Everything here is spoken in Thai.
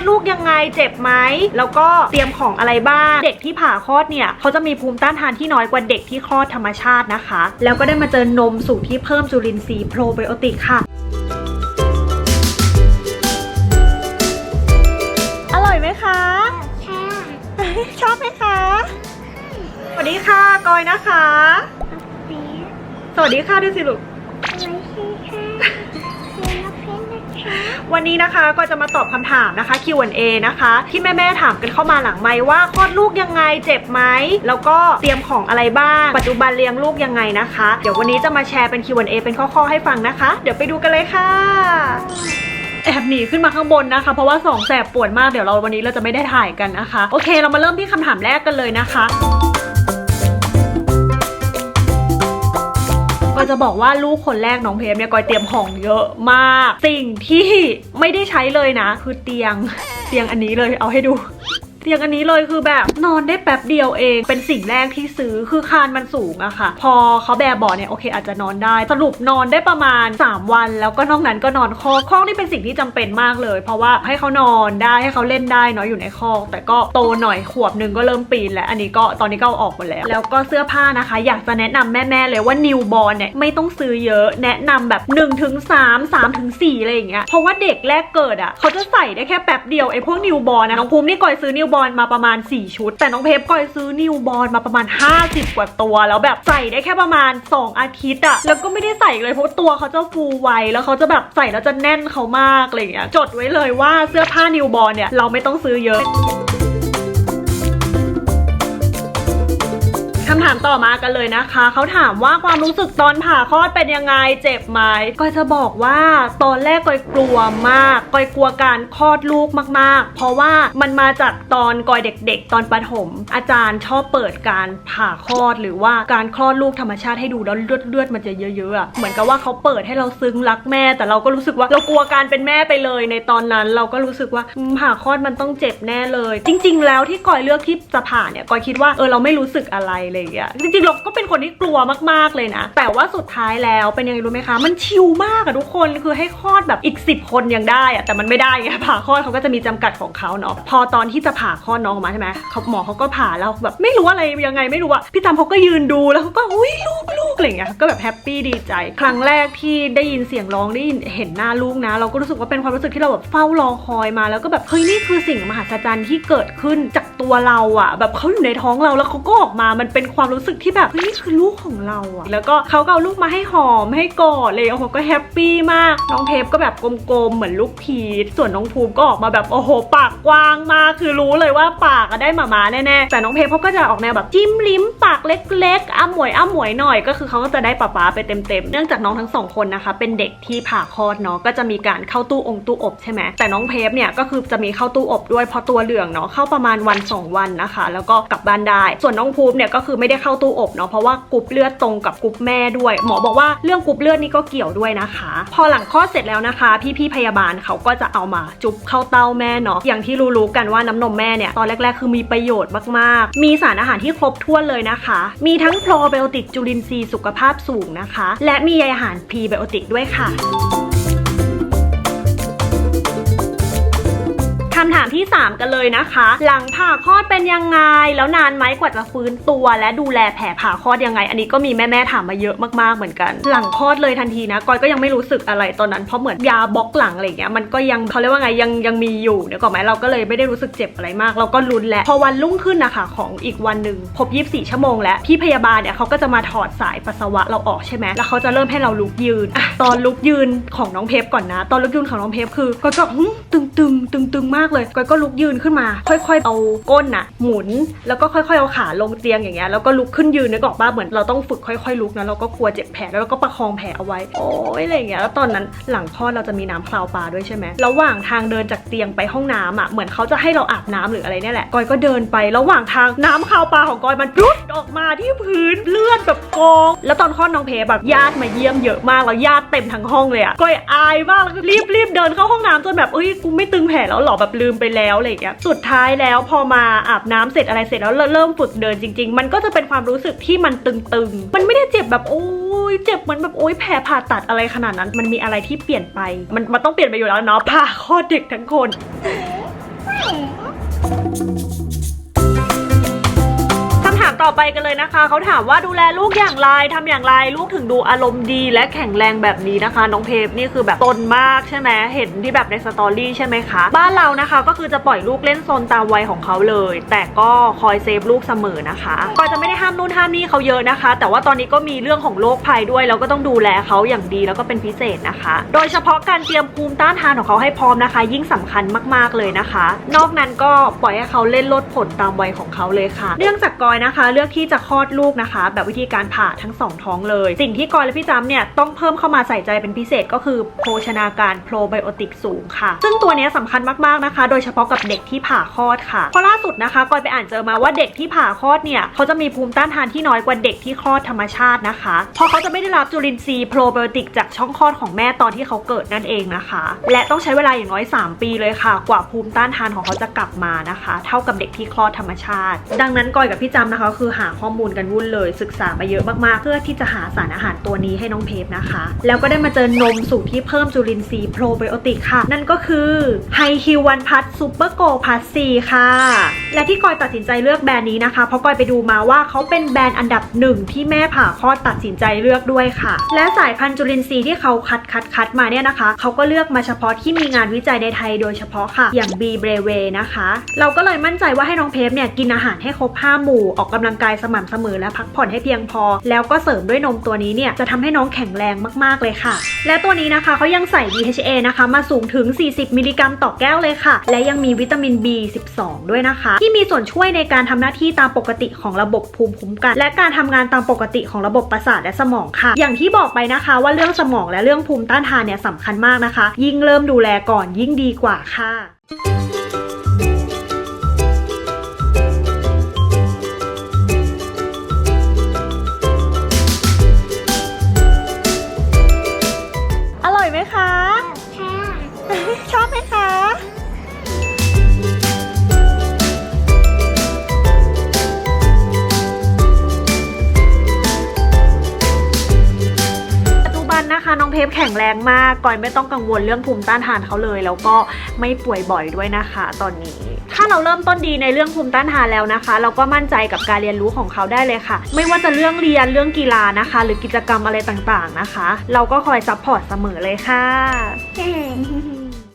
ดลูกยังไงเจ็บไหมแล้วก็เตรียมของอะไรบ้างเด็กที่ผ่าคลอดเนี่ยเขาจะมีภูมิต้านทานที่น้อยกว่าเด็กที่คลอดธรรมชาตินะคะ แล้วก็ได้มาเจอนมสูตรที่เพิ่มจุลินทรีย์โปรไบโอติกค่ะอร่อยไหมคะค่ะชอบไหมคะ สวัสดีค่ะกอยนะคะเปี๊ยะสวัสดีค่ะดูสิลูก วันนี้นะคะก็จะมาตอบคำถามนะคะ Q&A นะคะ ที่แม่ๆถามกันเข้ามาหลังไมค์ว่าคลอดลูกยังไงเจ็บไหมแล้วก็เตรียมของอะไรบ้าง ปัจจุบันเลี้ยงลูกยังไงนะคะ เดี๋ยววันนี้จะมาแชร์เป็น Q&A เป็นข้อๆให้ฟังนะคะ เดี๋ยวไปดูกันเลยค่ะแอบหนีขึ้นมาข้างบนนะคะ เพราะว่าสองแสบปวดมากเดี๋ยวเราวันนี้เราจะไม่ได้ถ่ายกันนะคะ โอเค เรามาเริ่มที่คำถามแรกกันเลยนะคะ ก็จะบอกว่าลูกคนแรกน้องเพมเนี่ยกอยเตรียมของเยอะมาก สิ่งที่ไม่ได้ใช้เลยนะ คือเตียงเตียงอันนี้เลยเอาให้ดู เตียงอันนี้เลยคือแบบนอนได้แป๊บเดียวเอง เป็นสิ่งแรกที่ซื้อคือคานมันสูงอะค่ะ พอเขาแบบบาะเนี่ยโอเคอาจจะนอนได้ สรุปนอนได้ประมาณ 3 วัน แล้วก็นอกนั้นก็นอนคอกคอกนี่เป็นสิ่งที่จำเป็นมากเลย เพราะว่าให้เขานอนได้ให้เขาเล่นได้เนาะอยู่ในคอก แต่ก็โตหน่อยขวบหนึ่งก็เริ่มปีนแล้วอันนี้ก็ตอนนี้ก็ออกหมดแล้ว แล้วก็เสื้อผ้านะคะ อยากจะแนะนำแม่ๆเลยว่านิวบอลเนี่ยไม่ต้องซื้อเยอะแนะนำแบบ1ถึง3 3ถึง4อะไรอย่างเงี้ยเพราะว่าเด็กแรกเกิดอะเขาจะใส่ได้แค่แป๊บเดียวไอ้พวกนิวบอลนะน้องภูมินี่ก่อยซื้อนิวบอลมาประมาณ 4 ชุด แต่น้องเพปก่อยซื้อนิวบอลมาประมาณ 50 กว่าตัว แล้วแบบใส่ได้แค่ประมาณ 2 อาทิตย์อะแล้วก็ไม่ได้ใส่เลยเพราะตัวเขาจะฟูไวแล้วเขาจะแบบใส่แล้วจะแน่นเขามากอะไรอย่างเงี้ยจดไว้เลยว่าเสื้อผ้านิวบอลเนี่ยเราไม่ต้องซื้อเยอะ คำถามต่อมากันเลยนะคะ เขาถามว่าความรู้สึกตอนผ่าคลอดเป็นยังไงเจ็บไหมก็จะบอกว่าตอนแรกก้อยกลัวมากก้อยกลัวการคลอดลูกมาก ๆ เพราะว่ามันมาจากตอนก้อยเด็ก ๆ ตอนประถม อาจารย์ชอบเปิดการผ่าคลอดหรือว่าการคลอดลูกธรรมชาติให้ดูแล้วเลือดเลือดมันจะเยอะๆเหมือนกับว่าเขาเปิดให้เราซึ้งรักแม่ แต่เราก็รู้สึกว่าเรากลัวการเป็นแม่ไปเลย ในตอนนั้นเราก็รู้สึกว่าผ่าคลอดมันต้องเจ็บแน่เลย จริง ๆ แล้วที่ก้อยเลือกที่จะผ่าเนี่ยก้อยคิดว่าเออเราไม่รู้สึกอะไรเลยอะจริงๆเราก็เป็นคนที่กลัวมากๆเลยนะ แต่ว่าสุดท้ายแล้วเป็นยังไงรู้ไหมคะ มันชิลมากอะทุกคนคือให้คลอดแบบอีก 10 คนยังได้อะแต่มันไม่ได้ไงผ่าคลอดเขาก็จะมีจำกัดของเขาเนาะพอตอนที่จะผ่าคลอดน้องออกมาใช่ไหมเขาหมอเขาก็ผ่าแล้วแบบไม่รู้อะไรยังไงไม่รู้อะพี่ตามเขาก็ยืนดูแล้วเขาก็อุ้ยลูกลูกอะไรอย่งเงี้ยก็แบบแฮปปี้ดีใจ ครั้งแรกที่ได้ยินเสียงร้องได้ยินเห็นหน้าลูกนะ เราก็รู้สึกว่าเป็นความรู้สึกที่เราแบบเฝ้ารอคอยมาแล้วก็แบบเฮ้ยนี่คือสิ่งมหัศจรรย์ที่เกิดขึ้นจากตัวเราอะแบบเขาอยู่ในท้องเราแล้วเขาก็ออกมามันเป็นความรู้สึกที่แบบเฮ้ยนี่คือลูกของเราอะแล้วก็เขาก็เอาลูกมาให้หอมให้กอดเลยโอ้โหก็แฮปปี้มาก น้องเทปก็แบบกลมๆเหมือนลูกพีชส่วนน้องภูมิก็ออกมาแบบโอ้โหปากกว้างมากคือรู้เลยว่าปากอะได้หมามาแน่ๆแต่น้องเพปเขาก็จะออกแนวแบบจิ้มลิ้มปากเล็กๆอ้าหมวยอ้าหมวยหน่อยก็คือเขาก็จะได้ป๊าป๊าไปเต็มๆเนื่องจากน้องทั้งสองคนนะคะ เป็นเด็กที่ผ่าคลอดเนาะก็จะมีการเข้าตู้องค์ตู้อบใช่ไหมแต่น้องเพปเนี่ยก็คือจะมีเข้าตู้อบด้วยเพราะตัวเหลืองเนาะเข้าประมาณวันสองวันนะคะ แล้วก็กลับบ้านได้ ส่วนน้องภูมิเนี่ยก็คือไม่ได้เข้าตู้อบเนาะเพราะว่ากรุ๊ปเลือดตรงกับกรุ๊ปแม่ด้วย หมอบอกว่าเรื่องกรุ๊ปเลือดนี่ก็เกี่ยวด้วยนะคะ พอหลังคลอดเสร็จแล้วนะคะ พี่ๆพยาบาลเขาก็จะเอามาจุ๊บเข้าเต้าแม่เนาะอย่างที่รู้ๆกันว่าน้ำนมแม่เนี่ยตอนแรก ๆ คือมีประโยชน์มากๆ มีสารอาหารที่ครบถ้วนเลยนะคะ มีทั้งโปรไบโอติกจุลินทรีย์สุขภาพสูงนะคะ และมีใยอาหารพรีไบโอติกด้วยค่ะ คำถามที่ 3 กันเลยนะคะ หลังผ่าคลอดเป็นยังไง แล้วนานไหมกว่าจะฟื้นตัว และดูแลแผลผ่าคลอดยังไง อันนี้ก็มีแม่ๆถามมาเยอะมากๆเหมือนกัน หลังคลอดเลยทันทีนะกอยก็ยังไม่รู้สึกอะไรตอนนั้นเพราะเหมือนยาบล็อกหลังอะไรเงี้ยมันก็ยังเขาเรียกว่าไงยังยังมีอยู่เดี๋ยวก่อนไหมเราก็เลยไม่ได้รู้สึกเจ็บอะไรมาก เราก็ลุ้นแหละพอวันรุ่งขึ้นนะคะของอีกวันหนึ่งครบ24 ชั่วโมงแล้วพี่พยาบาลเนี่ยเขาก็จะมาถอดสายปัสสาวะเราออกใช่ไหมแล้วเขาจะเริ่มให้เราลุกยืนอตอนลุกยืนของน้องเพปก่อนนะ ตอนลุกยืนของน้องเพปคือก็ก็หึตึงตึงตึงตึงมากเลยก้อยก็ลุกยืนขึ้นมา ค่อย ๆ เอาก้นน่ะ หมุน แล้วก็ค่อย ๆ เอาขาลงเตียงอย่างเงี้ยแล้วก็ลุกขึ้นยืนนึกออกป่ะเหมือนเราต้องฝึกค่อยๆลุกนะเราก็กลัวเจ็บแผลแล้วเราก็ประคองแผลเอาไว้โอ้ยอะไรเงี้ยแล้วตอนนั้นหลังคลอดเราจะมีน้ำคลาวปลาด้วยใช่ไหมระหว่างทางเดินจากเตียงไปห้องน้ำอะเหมือนเขาจะให้เราอาบน้ำหรืออะไรเนี่ยแหละก้อยก็เดินไประหว่างทางน้ำคลาวปลาของก้อยมันรุดออกมาที่พื้นเลือดแบบกอง แล้วตอนคลอดน้องเพแบบญาติมาเยี่ยมเยอะมากแล้วญาติเต็มทั้งห้องเลยอะก้อยอายมากแล้วก็รีบรีบเดินเข้าห้องน้ำจนแบบเอ้ยกูไม่ตึงแผลแล้วหรอแบบลืมไปแล้วอะไรอย่างเงี้ยสุดท้ายแล้วพอมาอาบน้ำเสร็จอะไรเสร็จแล้วเริ่มฝึกเดินจริง ๆ มันก็จะเป็นความรู้สึกที่มันตึงๆ มันไม่ได้เจ็บแบบโอ้ยเจ็บเหมือนแบบโอ้ยแผลผ่าตัดอะไรขนาดนั้น มันมีอะไรที่เปลี่ยนไป มันมันต้องเปลี่ยนไปอยู่แล้วเนาะผ่าคลอดเด็กทั้งคน ต่อไปกันเลยนะคะ เขาถามว่าดูแลลูกอย่างไรทำอย่างไรลูกถึงดูอารมณ์ดีและแข็งแรงแบบนี้นะคะ น้องเพปนี่คือแบบตนมากใช่ไหมเห็นที่แบบในสตอรี่ใช่ไหมคะบ้านเรานะคะก็คือจะปล่อยลูกเล่นโซนตามวัยของเขาเลย แต่ก็คอยเซฟลูกเสมอนะคะก็จะไม่ได้ห้ามนู่นห้ามนี่เขาเยอะนะคะ แต่ว่าตอนนี้ก็มีเรื่องของโรคภัยด้วยเราก็ต้องดูแลเขาอย่างดีแล้วก็เป็นพิเศษนะคะ โดยเฉพาะการเตรียมภูมิต้านทานของเขาให้พร้อมนะคะ ยิ่งสำคัญมากๆเลยนะคะ นอกนั้นก็ปล่อยให้เขาเล่นลดผลตามวัยของเขาเลยค่ะ เนื่องจากกอยนะคะเลือกที่จะคลอดลูกนะคะ แบบวิธีการผ่าทั้งสองท้องเลย สิ่งที่กอยและพี่จำเนี่ยต้องเพิ่มเข้ามาใส่ใจเป็นพิเศษก็คือโภชนาการโปรไบโอติกสูงค่ะ ซึ่งตัวนี้ยสำคัญมากๆนะคะ โดยเฉพาะกับเด็กที่ผ่าคลอดค่ะเพราะล่าสุดนะคะกอยไปอ่านเจอมาว่าเด็กที่ผ่าคลอดเนี่ยเขาจะมีภูมิต้านทานที่น้อยกว่าเด็กที่คลอดธรรมชาตินะคะเพราะเขาจะไม่ได้รับจุลินทรีย์โปรไบโอติกจากช่องคลอดของแม่ตอนที่เขาเกิดนั่นเองนะคะ และต้องใช้เวลาอย่างน้อย 3 ปีเลยค่ะ กว่าภูมิต้านทานของเขาจะกลับมานะคะ เท่ากับเด็กที่คลอดธรรมชาติ ดังนั้นกอยกับพี่จำนะคะคือหาข้อมูลกันวุ่นเลย ศึกษามาเยอะมากๆ เพื่อที่จะหาสารอาหารตัวนี้ให้น้องเพฟนะคะ แล้วก็ได้มาเจอนมสูตรที่เพิ่มจุลินทรีย์โปรไบโอติกค่ะ นั่นก็คือไฮคิววันพัทซูเปอร์โกพัทซีค่ะ และที่กอยตัดสินใจเลือกแบรนด์นี้นะคะ เพราะกอยไปดูมาว่าเขาเป็นแบรนด์อันดับหนึ่งที่แม่ผ่าคลอดตัดสินใจเลือกด้วยค่ะ และสายพันธุ์จุลินทรีย์ที่เขาคัดคัดคัดมาเนี่ยนะคะเขาก็เลือกมาเฉพาะที่มีงานวิจัยในไทยโดยเฉพาะค่ะ อย่าง B b r e w a y นะคะ เราก็เลยมั่นใจว่าให้น้องเพฟเนี่ยกินอาหารให้ครบ5หมู่ออกกำลังกายสม่ำเสมอและพักผ่อนให้เพียงพอ แล้วก็เสริมด้วยนมตัวนี้เนี่ยจะทำให้น้องแข็งแรงมากๆเลยค่ะ และตัวนี้นะคะเขายังใส่ DHA นะคะมาสูงถึง 40 มิลลิกรัมต่อแก้วเลยค่ะ และยังมีวิตามิน B12 ด้วยนะคะ ที่มีส่วนช่วยในการทำหน้าที่ตามปกติของระบบภูมิคุ้มกัน และการทำงานตามปกติของระบบประสาทและสมองค่ะ อย่างที่บอกไปนะคะว่าเรื่องสมองและเรื่องภูมิต้านทานเนี่ยสำคัญมากนะคะ ยิ่งเริ่มดูแลก่อนยิ่งดีกว่าค่ะ ข็งแรงมากก่อยไม่ต้องกังวลเรื่องภูมิต้านทานเขาเลย แล้วก็ไม่ป่วยบ่อยด้วยนะคะ ตอนนี้ ถ้าเราเริ่มต้นดีในเรื่องภูมิต้านทานแล้วนะคะ เราก็มั่นใจกับการเรียนรู้ของเขาได้เลยค่ะ ไม่ว่าจะเรื่องเรียนเรื่องกีฬานะคะ หรือกิจกรรมอะไรต่างๆนะคะ เราก็คอยซัพพอร์ตเสมอเลยค่ะ